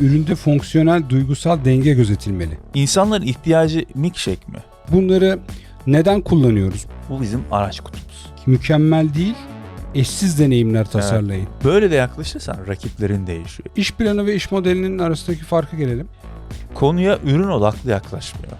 Üründe fonksiyonel duygusal denge gözetilmeli. İnsanların ihtiyacı milkshake mi? Bunları neden kullanıyoruz? Bu bizim araç kutumuz. Mükemmel değil, eşsiz deneyimler tasarlayın. Böyle de yaklaşırsan rakiplerin değişiyor. İş planı ve iş modelinin arasındaki farkı gelelim. Konuya ürün odaklı yaklaşmıyor.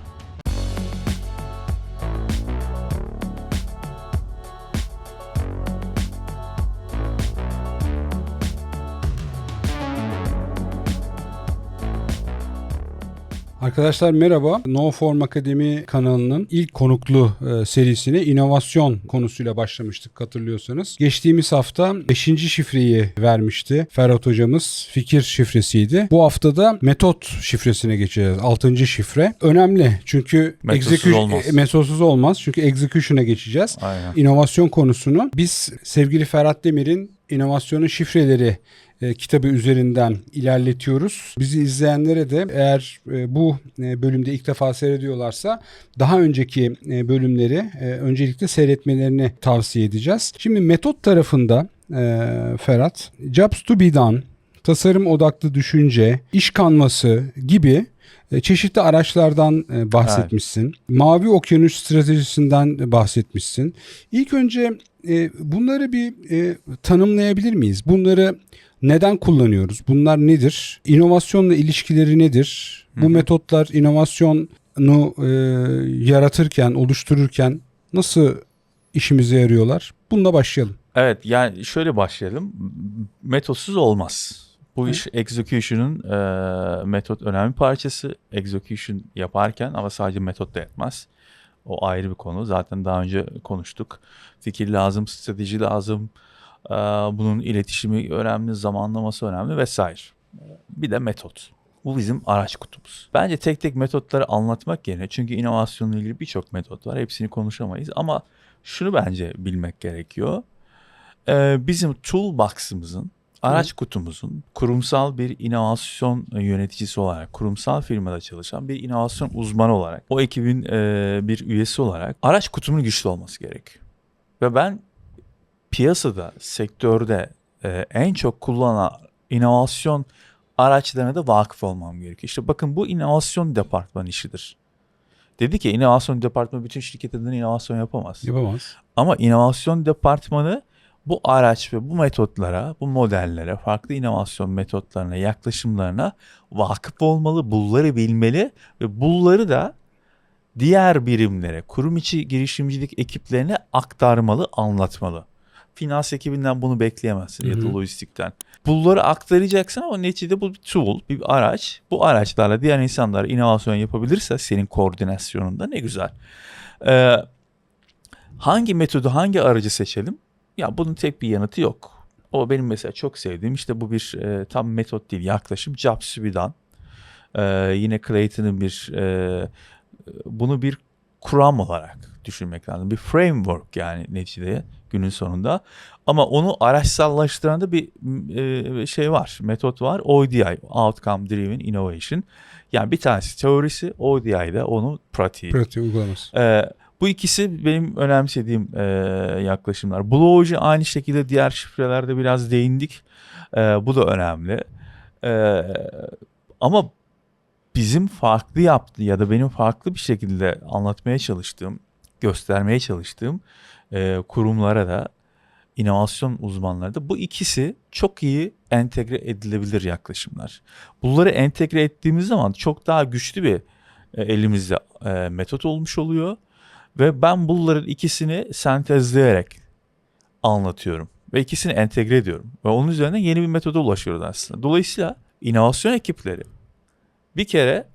Arkadaşlar merhaba. No Form Akademi kanalının ilk konuklu e, serisine inovasyon konusuyla başlamıştık hatırlıyorsanız. Geçtiğimiz hafta 5. şifreyi vermişti Ferhat hocamız. Fikir şifresiydi. Bu hafta da metot şifresine geçeceğiz. 6. şifre. Önemli çünkü execu- olmaz. e, metodsuz olmaz. Çünkü execution'a geçeceğiz. Aynen. İnovasyon konusunu biz sevgili Ferhat Demir'in inovasyonun şifreleri e, kitabı üzerinden ilerletiyoruz. Bizi izleyenlere de eğer e, bu e, bölümde ilk defa seyrediyorlarsa daha önceki bölümleri öncelikle seyretmelerini tavsiye edeceğiz. Şimdi metot tarafında e, Ferhat, jobs to be done, tasarım odaklı düşünce, iş kanvası gibi çeşitli araçlardan e, bahsetmişsin. Mavi okyanus stratejisinden bahsetmişsin. İlk önce e, bunları bir e, tanımlayabilir miyiz? Bunları neden kullanıyoruz? Bunlar nedir? İnovasyonla ilişkileri nedir? Bu Hı hı. metotlar inovasyonu e, yaratırken, oluştururken nasıl işimize yarıyorlar? Bununla başlayalım. Evet yani şöyle başlayalım. Metotsuz olmaz. Bu iş execution'ın e, metot önemli parçası. Execution yaparken ama sadece metot da yetmez. O ayrı bir konu. Zaten daha önce konuştuk. Fikir lazım, strateji lazım. E, bunun iletişimi önemli, zamanlaması önemli vesaire. Bir de metot. Bu bizim araç kutumuz. Bence tek tek metotları anlatmak yerine çünkü inovasyonla ilgili birçok metot var. Hepsini konuşamayız ama şunu bence bilmek gerekiyor. Ee, bizim toolbox'ımızın, araç kutumuzun kurumsal bir inovasyon yöneticisi olarak, kurumsal firmada çalışan bir inovasyon uzmanı olarak, o ekibin e, bir üyesi olarak araç kutumun güçlü olması gerekiyor. Ve ben piyasada, sektörde e, en çok kullanılan inovasyon araçlarına da vakıf olmam gerekiyor. İşte bakın bu inovasyon departmanı işidir. Dedi ki inovasyon departmanı bütün şirketlerden inovasyon yapamaz. Yapamaz. Ama inovasyon departmanı bu araç ve bu metotlara, bu modellere, farklı inovasyon metotlarına, yaklaşımlarına vakıf olmalı, bunları bilmeli ve bunları da diğer birimlere, kurum içi girişimcilik ekiplerine aktarmalı, anlatmalı. Finans ekibinden bunu bekleyemezsin ya Hı da lojistikten. Bunları aktaracaksın ama neticede bu bir tool, bir araç. Bu araçlarla diğer insanlar inovasyon yapabilirse senin koordinasyonunda ne güzel. Ee, hangi metodu, hangi aracı seçelim? Ya bunun tek bir yanıtı yok. O benim mesela çok sevdiğim işte bu bir e, tam metot değil yaklaşım. Be done. Ee, yine Clayton'ın bir e, bunu bir kuram olarak düşünmek lazım. Bir framework yani neticede günün sonunda. Ama onu araçsallaştıran da bir e, şey var, metot var. ODI, Outcome Driven Innovation. Yani bir tanesi teorisi, ODI'de onun pratiği. Pratik uygulaması. Ee, bu ikisi benim önemsediğim e, yaklaşımlar. Blue aynı şekilde diğer şifrelerde biraz değindik. Ee, bu da önemli. Ee, ama bizim farklı yaptığı ya da benim farklı bir şekilde anlatmaya çalıştığım, göstermeye çalıştığım e, kurumlara da inovasyon uzmanları da bu ikisi çok iyi entegre edilebilir yaklaşımlar. Bunları entegre ettiğimiz zaman çok daha güçlü bir e, elimizde e, metot olmuş oluyor ve ben bunların ikisini sentezleyerek anlatıyorum ve ikisini entegre ediyorum ve onun üzerinden yeni bir metoda ulaşıyoruz aslında. Dolayısıyla inovasyon ekipleri bir kere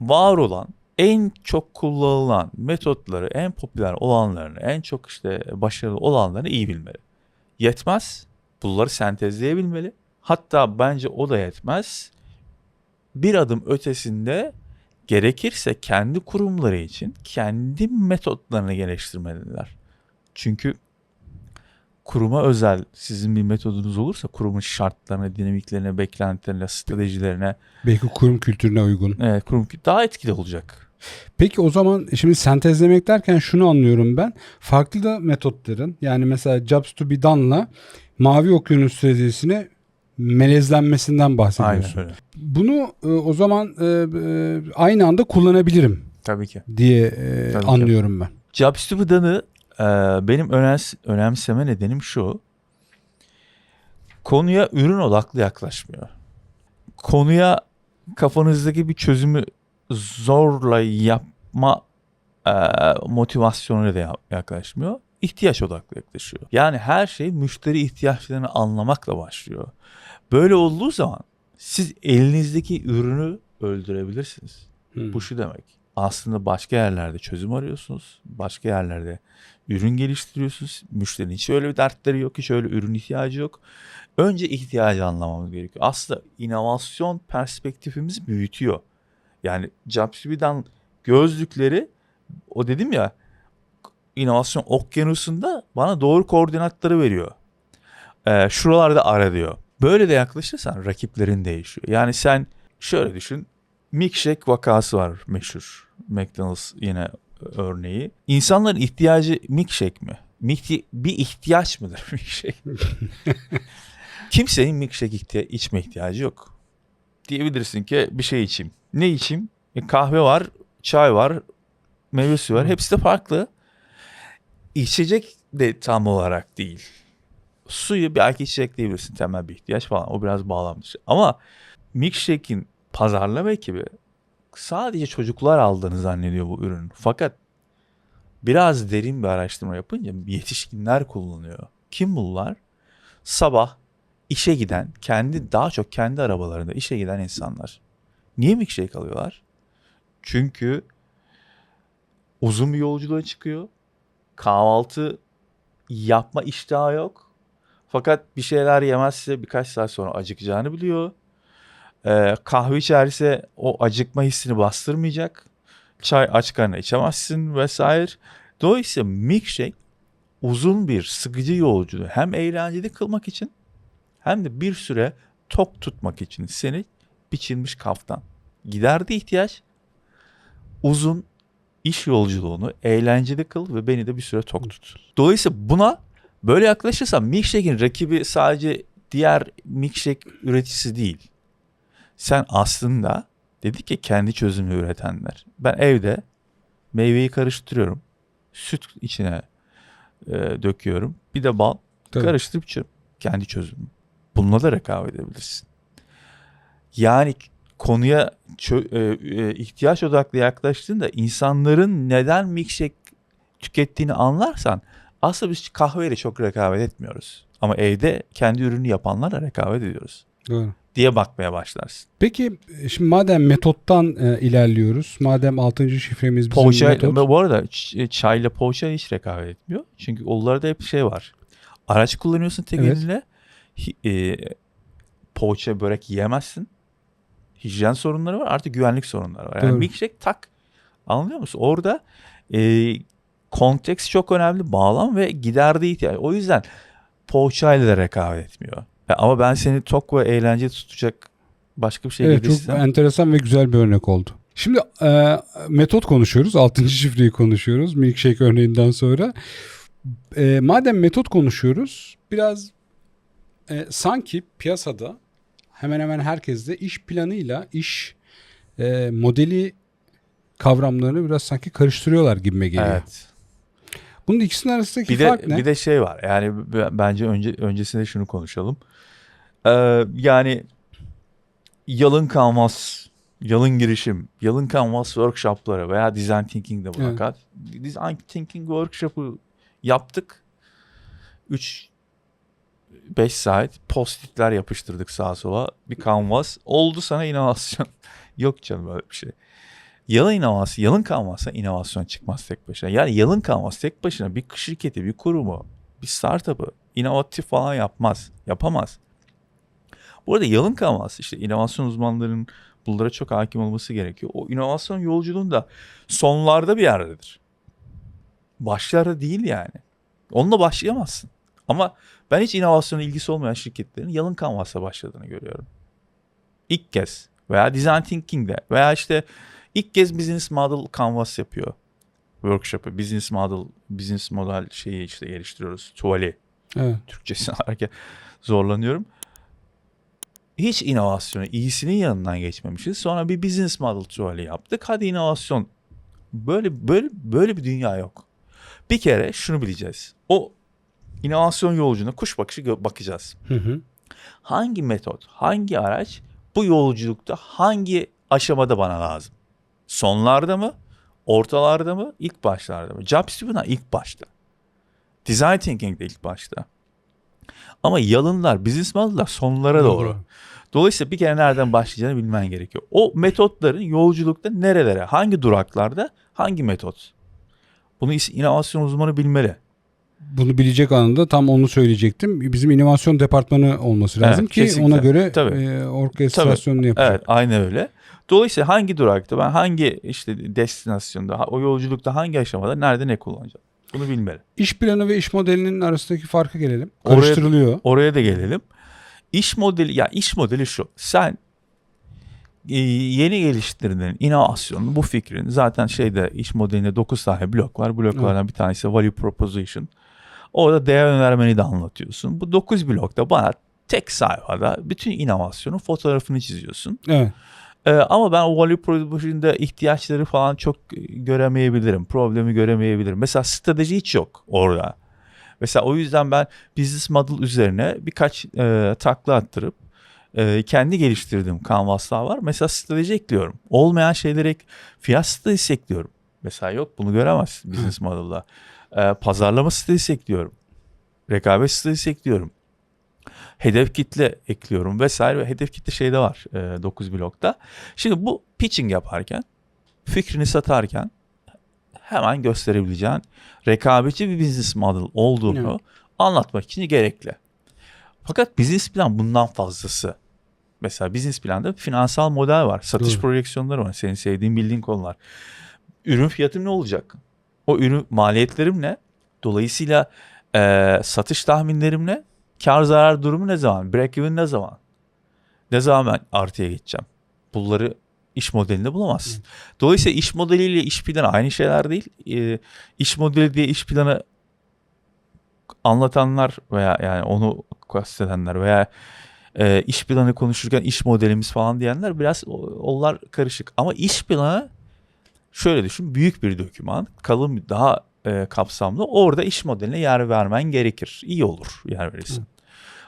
var olan en çok kullanılan metotları, en popüler olanlarını, en çok işte başarılı olanlarını iyi bilmeli. Yetmez. Bunları sentezleyebilmeli. Hatta bence o da yetmez. Bir adım ötesinde gerekirse kendi kurumları için kendi metotlarını geliştirmeliler. Çünkü kuruma özel sizin bir metodunuz olursa kurumun şartlarına, dinamiklerine, beklentilerine, stratejilerine Belki kurum kültürüne uygun. evet, kurum daha etkili olacak. Peki o zaman şimdi sentezlemek derken şunu anlıyorum ben. Farklı da metotların yani mesela Jobs to be done'la Mavi Okyanus stratejisine melezlenmesinden bahsediyorsun. Aynen öyle. Bunu e, o zaman e, e, aynı anda kullanabilirim Tabii ki. diye e, Tabii ki. anlıyorum ben. Jobstupid'ı e, benim önems önemseme nedenim şu. Konuya ürün odaklı yaklaşmıyor. Konuya kafanızdaki bir çözümü zorla yapma e, motivasyonuyla da ya- yaklaşmıyor. İhtiyaç odaklı yaklaşıyor. Yani her şey müşteri ihtiyaçlarını anlamakla başlıyor. Böyle olduğu zaman siz elinizdeki ürünü öldürebilirsiniz. Hı. Bu şu demek. Aslında başka yerlerde çözüm arıyorsunuz. Başka yerlerde ürün geliştiriyorsunuz. Müşterinin hiç öyle bir dertleri yok. Hiç öyle ürün ihtiyacı yok. Önce ihtiyacı anlamamız gerekiyor. Aslında inovasyon perspektifimizi büyütüyor. Yani Jobsbi'den gözlükleri o dedim ya inovasyon okyanusunda bana doğru koordinatları veriyor. Ee, şuralarda ara diyor. Böyle de yaklaşırsan rakiplerin değişiyor. Yani sen şöyle düşün. Milkshake vakası var meşhur. McDonald's yine örneği. İnsanların ihtiyacı milkshake mi? Milk- bir ihtiyaç mıdır milkshake? Kimsenin milkshake ihtiya- içme ihtiyacı yok. Diyebilirsin ki bir şey içeyim. Ne içeyim? E, kahve var, çay var, meyve suyu var. Hepsi de farklı. İçecek de tam olarak değil. Suyu belki içecek diyebilirsin temel bir ihtiyaç falan. O biraz bağlanmış. Ama milkshake'in pazarlama ekibi sadece çocuklar aldığını zannediyor bu ürün. Fakat biraz derin bir araştırma yapınca yetişkinler kullanıyor. Kim bunlar? Sabah işe giden, kendi daha çok kendi arabalarında işe giden insanlar. Niye milkshake alıyorlar? Çünkü uzun bir yolculuğa çıkıyor. Kahvaltı yapma iştahı yok. Fakat bir şeyler yemezse birkaç saat sonra acıkacağını biliyor. Ee, kahve içerse o acıkma hissini bastırmayacak. Çay aç karnına içemezsin vesaire. Dolayısıyla milkshake uzun bir sıkıcı yolculuğu hem eğlenceli kılmak için hem de bir süre tok tutmak için seni biçilmiş kaftan. Giderdi ihtiyaç uzun iş yolculuğunu eğlenceli kıl ve beni de bir süre tok tut. Dolayısıyla buna böyle yaklaşırsan milkshake'in rakibi sadece diğer milkshake üreticisi değil. Sen aslında dedik ya kendi çözümü üretenler. Ben evde meyveyi karıştırıyorum. Süt içine e, döküyorum. Bir de bal Tabii. karıştırıp içiyorum. Kendi çözümüm. Bununla da rekabet edebilirsin. Yani konuya e, e, ihtiyaç odaklı yaklaştığında insanların neden milkshake tükettiğini anlarsan aslında biz kahveyle çok rekabet etmiyoruz. Ama evde kendi ürünü yapanlarla rekabet ediyoruz Doğru. diye bakmaya başlarsın. Peki e, şimdi madem metottan e, ilerliyoruz. Madem 6. şifremiz bizim Poğaça, metot. bu arada e, çayla poğaça hiç rekabet etmiyor. Çünkü onlarda hep şey var. Araç kullanıyorsun tek Evet. elinle. E, poğaça börek yiyemezsin. Hijyen sorunları var. Artık güvenlik sorunları var. Yani Doğru. milkshake tak. Anlıyor musun? Orada e, konteks çok önemli. Bağlam ve giderdiği ihtiyaç. O yüzden poğaçayla da rekabet etmiyor. Ya Ama ben seni tok ve eğlenceli tutacak başka bir şey Evet çok enteresan ve güzel bir örnek oldu. Şimdi e, metot konuşuyoruz. 6. şifreyi konuşuyoruz. Milkshake örneğinden sonra. E, madem metot konuşuyoruz biraz e, sanki piyasada hemen hemen herkeste iş planıyla iş e, modeli kavramlarını biraz sanki karıştırıyorlar gibime geliyor. Evet. Bunun ikisinin arasındaki Bir de fark ne? bir de şey var. Yani bence önce öncesinde şunu konuşalım. Ee, yani yalın kanvas, yalın girişim, yalın kanvas workshopları veya design thinking de buna Evet. kat. Design thinking workshop'ı yaptık. 3 5 saat postitler yapıştırdık sağa sola. Bir kanvas. Oldu sana inovasyon. Yok canım böyle bir şey. Yalın inovasyon, yalın kanvasa inovasyon çıkmaz tek başına. Yani yalın kanvas tek başına bir şirketi, bir kurumu, bir startup'ı inovatif falan yapmaz. Yapamaz. Bu arada yalın kanvas işte inovasyon uzmanlarının bunlara çok hakim olması gerekiyor. O inovasyon yolculuğunda sonlarda bir yerdedir. Başlarda değil yani. Onunla başlayamazsın. Ama ben hiç inovasyona ilgisi olmayan şirketlerin yalın kanvasla başladığını görüyorum. İlk kez veya design thinking'de veya işte ilk kez business model canvas yapıyor. Workshop'ı business model business model şeyi işte geliştiriyoruz. Tuvali Evet. Türkçesini ararken zorlanıyorum. hiç inovasyonu iyisinin yanından geçmemişiz. Sonra bir business model tuvalı yaptık. Hadi inovasyon. Böyle böyle böyle bir dünya yok. Bir kere şunu bileceğiz. O inovasyon yolculuğuna kuş bakışı bakacağız. Hı hı. Hangi metot, hangi araç bu yolculukta hangi aşamada bana lazım? Sonlarda mı? Ortalarda mı? ilk başlarda mı? Job buna ilk başta. Design thinking de ilk başta. Ama yalınlar, business model'lar sonlara doğru. Dolayısıyla bir kere nereden başlayacağını bilmen gerekiyor. O metotların yolculukta nerelere, hangi duraklarda, hangi metot? Bunu inovasyon uzmanı bilmeli. Bunu bilecek anında tam onu söyleyecektim. Bizim inovasyon departmanı olması lazım Evet, ki kesinlikle. ona göre Tabii. e, orkestrasyonunu yapacak. Evet, aynen öyle. Dolayısıyla hangi durakta, ben hangi işte destinasyonda, o yolculukta hangi aşamada, nerede ne kullanacağım? Bunu bilmeli. İş planı ve iş modelinin arasındaki farka gelelim. Oraya- Karıştırılıyor. Oraya da gelelim. İş modeli, ya iş modeli şu. Sen e, yeni geliştirdiğin inovasyonun bu fikrin zaten şeyde iş modelinde 9 tane blok var. Bloklardan bir tanesi value proposition. Orada değer önermeni de anlatıyorsun. Bu 9 blokta bana tek sayfada bütün inovasyonun fotoğrafını çiziyorsun. Evet. Ee, ama ben o value proposition'da ihtiyaçları falan çok göremeyebilirim. Problemi göremeyebilirim. Mesela strateji hiç yok orada. Mesela o yüzden ben business model üzerine birkaç e, takla attırıp e, kendi geliştirdiğim kanvaslar var. Mesela strateji ekliyorum. Olmayan şeyleri ek, fiyat stratejisi ekliyorum. Mesela yok bunu göremezsin business model'da. E, pazarlama stratejisi ekliyorum. Rekabet stratejisi ekliyorum. Hedef kitle ekliyorum vesaire. Ve Hedef kitle şeyde var e, 9 blokta. Şimdi bu pitching yaparken, fikrini satarken hemen gösterebileceğin rekabetçi bir business model olduğunu Evet. anlatmak için gerekli. Fakat business plan bundan fazlası. Mesela business planda finansal model var. Satış Doğru. projeksiyonları var. Senin sevdiğin bildiğin konular. Ürün fiyatım ne olacak? O ürün maliyetlerim ne? Dolayısıyla eee, satış tahminlerim ne? Kar zarar durumu ne zaman? Break even ne zaman? Ne zaman ben artıya geçeceğim? Bunları iş modelinde bulamazsın. Dolayısıyla iş modeliyle iş planı aynı şeyler değil. Ee, iş modeli diye iş planı anlatanlar veya yani onu kastedenler veya e, iş planı konuşurken iş modelimiz falan diyenler biraz onlar karışık. Ama iş planı şöyle düşün büyük bir doküman kalın bir- daha e, kapsamlı orada iş modeline yer vermen gerekir. İyi olur yer verirsin.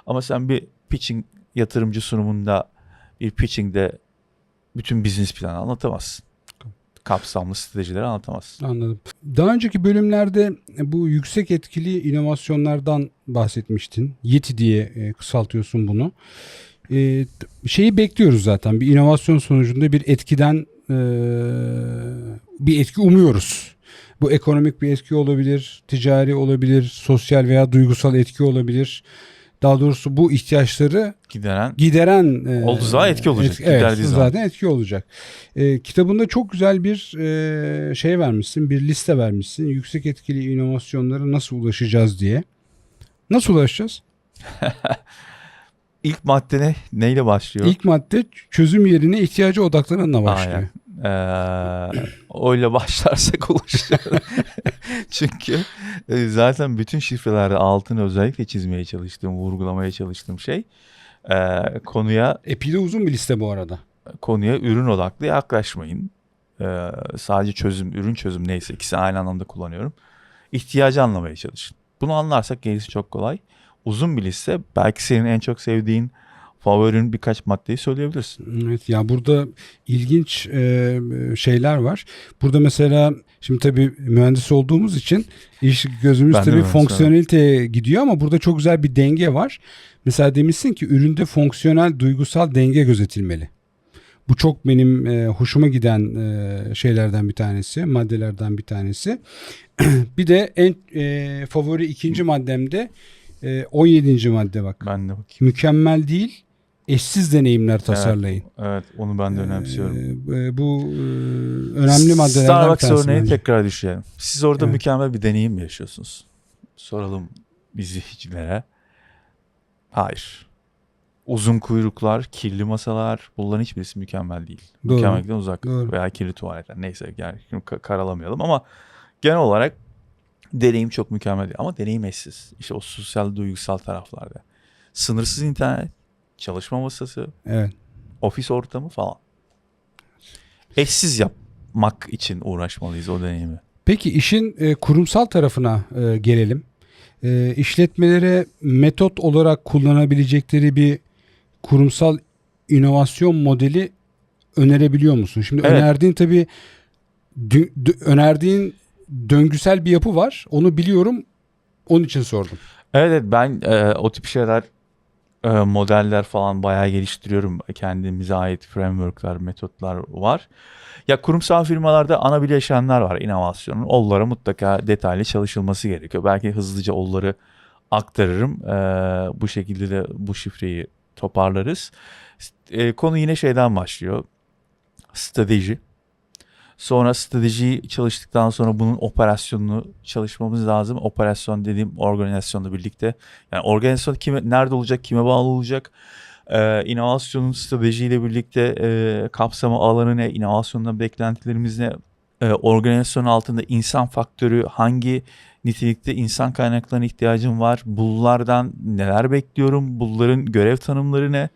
Ama sen bir pitching yatırımcı sunumunda bir pitchingde bütün business planı anlatamazsın. Kapsamlı stratejileri anlatamazsın. Anladım. Daha önceki bölümlerde bu yüksek etkili inovasyonlardan bahsetmiştin. YETI diye e, kısaltıyorsun bunu. E, t- şeyi bekliyoruz zaten. Bir inovasyon sonucunda bir etkiden e, bir etki umuyoruz. Bu ekonomik bir etki olabilir, ticari olabilir, sosyal veya duygusal etki olabilir. Daha doğrusu bu ihtiyaçları Gideren gideren e, Olduğu zaman etki olacak, etki- evet, zaman. zaten etki olacak. E, kitabında çok güzel bir e, şey vermişsin, bir liste vermişsin. Yüksek etkili inovasyonlara nasıl ulaşacağız diye. Nasıl ulaşacağız? ilk madde ne? Neyle başlıyor? İlk madde çözüm yerine ihtiyacı odaklananla başlıyor. Aynen. Ee, öyle başlarsak ulaşır. Çünkü e, zaten bütün şifrelerde altını özellikle çizmeye çalıştığım, vurgulamaya çalıştığım şey e, konuya Epey de uzun bir liste bu arada. konuya ürün odaklı yaklaşmayın. Ee, sadece çözüm, ürün çözüm neyse ikisi aynı anlamda kullanıyorum. İhtiyacı anlamaya çalışın. Bunu anlarsak gerisi çok kolay. Uzun bir liste. Belki senin en çok sevdiğin favorin birkaç maddeyi söyleyebilirsin. Evet ya burada ilginç e, şeyler var. Burada mesela şimdi tabii mühendis olduğumuz için iş gözümüz Ben tabii fonksiyoneliteye gidiyor ama burada çok güzel bir denge var. Mesela demişsin ki üründe fonksiyonel duygusal denge gözetilmeli. Bu çok benim e, hoşuma giden e, şeylerden bir tanesi, maddelerden bir tanesi. bir de en e, favori ikinci maddemde e, 17. madde bak. Ben de bakayım. Mükemmel değil, eşsiz deneyimler tasarlayın. Evet onu ben de önemsiyorum. Ee, e, bu e, önemli maddelerden Starbucks örneğini bence. tekrar düşünelim. Siz orada Evet. mükemmel bir deneyim mi yaşıyorsunuz? Soralım izleyicilere. Hayır. Uzun kuyruklar, kirli masalar bunların hiçbirisi mükemmel değil. Doğru. Mükemmellikten uzak Doğru. veya kirli tuvaletler neyse yani karalamayalım ama genel olarak deneyim çok mükemmel değil ama deneyim eşsiz. İşte o sosyal duygusal taraflarda. Sınırsız internet, çalışma masası, Evet. ofis ortamı falan. Eşsiz yapmak için uğraşmalıyız o deneyimi. Peki işin e, kurumsal tarafına e, gelelim. E, işletmelere metot olarak kullanabilecekleri bir kurumsal inovasyon modeli önerebiliyor musun? Şimdi Evet. önerdiğin tabii dü- dü- önerdiğin döngüsel bir yapı var. Onu biliyorum. Onun için sordum. Evet evet, ben e, o tip şeyler modeller falan bayağı geliştiriyorum. Kendimize ait frameworkler, metotlar var. Ya kurumsal firmalarda ana bileşenler var inovasyonun. Onlara mutlaka detaylı çalışılması gerekiyor. Belki hızlıca onları aktarırım. E, bu şekilde de bu şifreyi toparlarız. E, konu yine şeyden başlıyor. Strateji. Sonra stratejiyi çalıştıktan sonra bunun operasyonunu çalışmamız lazım. Operasyon dediğim organizasyonla birlikte. Yani organizasyon kime, nerede olacak, kime bağlı olacak? Ee, inovasyonun stratejiyle birlikte e, kapsama alanı ne, inovasyondan beklentilerimiz ne? Ee, organizasyon altında insan faktörü hangi nitelikte insan kaynaklarına ihtiyacım var? Bunlardan neler bekliyorum? Bunların görev tanımları ne?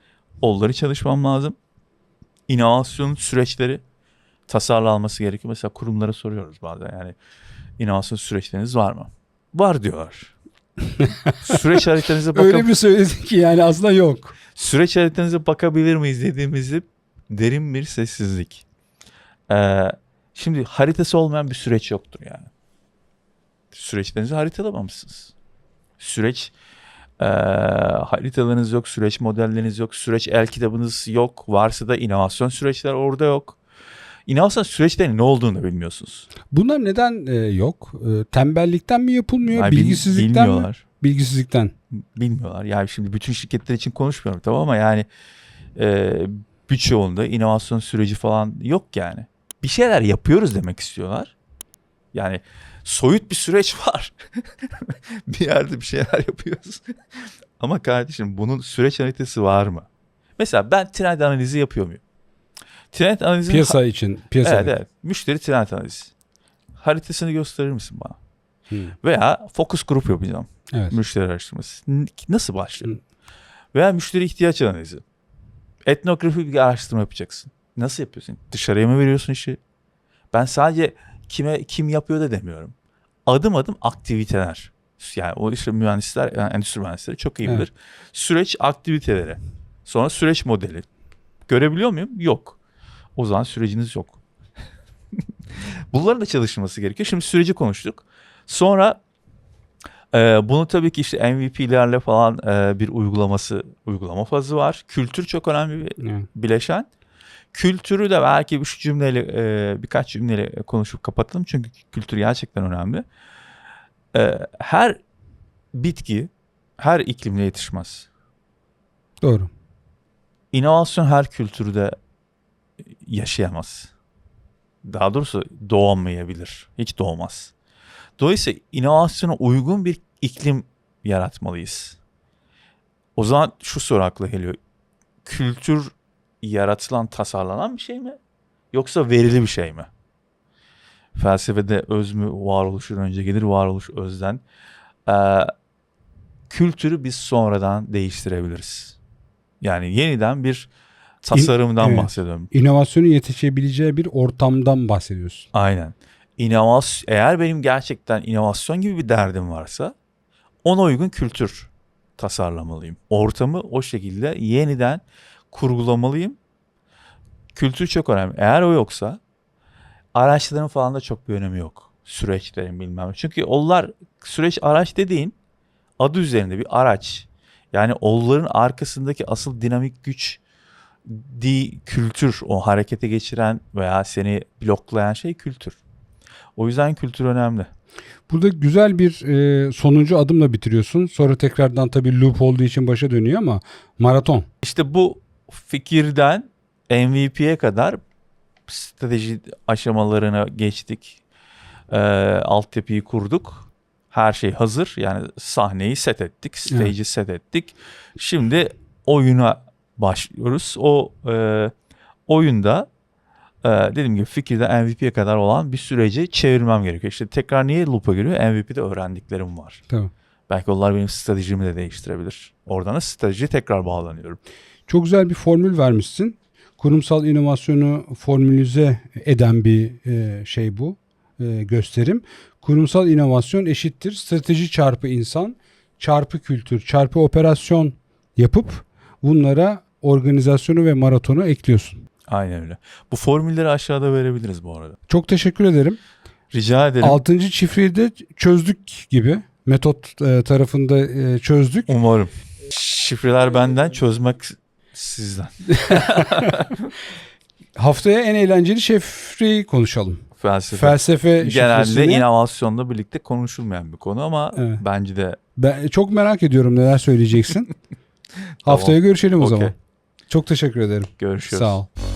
Onları çalışmam lazım. İnovasyon süreçleri tasarlanması gerekiyor. Mesela kurumlara soruyoruz bazen yani inovasyon süreçleriniz var mı? Var diyorlar. Süreç haritanıza bakın. Öyle bir söyledin ki yani aslında yok. Süreç haritanıza bakabilir miyiz dediğimizde derin bir sessizlik. Ee, şimdi haritası olmayan bir süreç yoktur yani. Süreçlerinizi haritalamamışsınız. Süreç ee, haritalarınız yok, süreç modelleriniz yok, süreç el kitabınız yok. Varsa da inovasyon süreçler orada yok. İnovasyon süreçlerinin ne olduğunu da bilmiyorsunuz. Bunlar neden e, yok? E, tembellikten mi yapılmıyor? Yani bil- bilgisizlikten mi? bilmiyorlar. Bilgisizlikten. bilmiyorlar. Yani şimdi bütün şirketler için konuşmuyorum tamam ama yani e, birçoğunda inovasyon süreci falan yok yani. Bir şeyler yapıyoruz demek istiyorlar. Yani soyut bir süreç var. bir yerde bir şeyler yapıyoruz. ama kardeşim bunun süreç haritası var mı? Mesela ben trend analizi yapıyor muyum? Trend analizi Piyasa için. Piyasa. Evet evet. Müşteri trend analizi. Haritasını gösterir misin bana? Hı. Veya focus group yapacağım. Evet. Müşteri araştırması. Nasıl başlayalım? Hı. Veya müşteri ihtiyaç analizi. Etnografik bir araştırma yapacaksın. Nasıl yapıyorsun? Dışarıya mı veriyorsun işi? Ben sadece kime kim yapıyor da demiyorum. Adım adım aktiviteler. Yani o işte mühendisler, yani endüstri mühendisleri çok iyi Evet. bilir. Süreç aktiviteleri. Sonra süreç modeli. Görebiliyor muyum? Yok. O zaman süreciniz yok. Bunların da çalışılması gerekiyor. Şimdi süreci konuştuk. Sonra e, bunu tabii ki işte MVP'lerle falan e, bir uygulaması, uygulama fazı var. Kültür çok önemli bir Evet. bileşen. Kültürü de belki bir şu cümleyle e, birkaç cümleyle konuşup kapatalım. Çünkü kültür gerçekten önemli. E, her bitki her iklimle yetişmez. Doğru. İnovasyon her kültürde yaşayamaz. Daha doğrusu doğamayabilir. Hiç doğmaz. Dolayısıyla inovasyona uygun bir iklim yaratmalıyız. O zaman şu soru akla geliyor. Kültür yaratılan, tasarlanan bir şey mi? Yoksa verili bir şey mi? Felsefede öz mü varoluşun önce gelir, varoluş özden. Ee, kültürü biz sonradan değiştirebiliriz. Yani yeniden bir tasarımdan evet. bahsediyorum. İnovasyonun yetişebileceği bir ortamdan bahsediyorsun. Aynen. İnovasyon, eğer benim gerçekten inovasyon gibi bir derdim varsa ona uygun kültür tasarlamalıyım. Ortamı o şekilde yeniden kurgulamalıyım. Kültür çok önemli. Eğer o yoksa araçların falan da çok bir önemi yok. Süreçlerin bilmem. Çünkü onlar süreç araç dediğin adı üzerinde bir araç. Yani onların arkasındaki asıl dinamik güç di kültür o harekete geçiren veya seni bloklayan şey kültür. O yüzden kültür önemli. Burada güzel bir e, sonuncu adımla bitiriyorsun. Sonra tekrardan tabii loop olduğu için başa dönüyor ama maraton. İşte bu fikirden MVP'ye kadar strateji aşamalarına geçtik. Ee, altyapıyı kurduk. Her şey hazır. Yani sahneyi set ettik. Stage'i set ettik. Şimdi oyuna başlıyoruz. O e, oyunda e, dediğim gibi fikirden MVP'ye kadar olan bir süreci çevirmem gerekiyor. İşte tekrar niye loop'a giriyor? MVP'de öğrendiklerim var. Tamam. Belki onlar benim stratejimi de değiştirebilir. Oradan da stratejiye tekrar bağlanıyorum. Çok güzel bir formül vermişsin. Kurumsal inovasyonu formülize eden bir e, şey bu e, gösterim. Kurumsal inovasyon eşittir strateji çarpı insan çarpı kültür çarpı operasyon yapıp bunlara organizasyonu ve maratonu ekliyorsun. Aynen öyle. Bu formülleri aşağıda verebiliriz bu arada. Çok teşekkür ederim. Rica ederim. Altıncı şifreyi de çözdük gibi. Metot e, tarafında e, çözdük. Umarım. Şifreler benden, çözmek sizden. Haftaya en eğlenceli şifreyi konuşalım. Felsefe. Felsefe Genelde şifresini. inovasyonla birlikte konuşulmayan bir konu ama Evet. bence de Ben çok merak ediyorum neler söyleyeceksin. Haftaya görüşelim o Okey. zaman. Çok teşekkür ederim. görüşürüz. Sağ ol.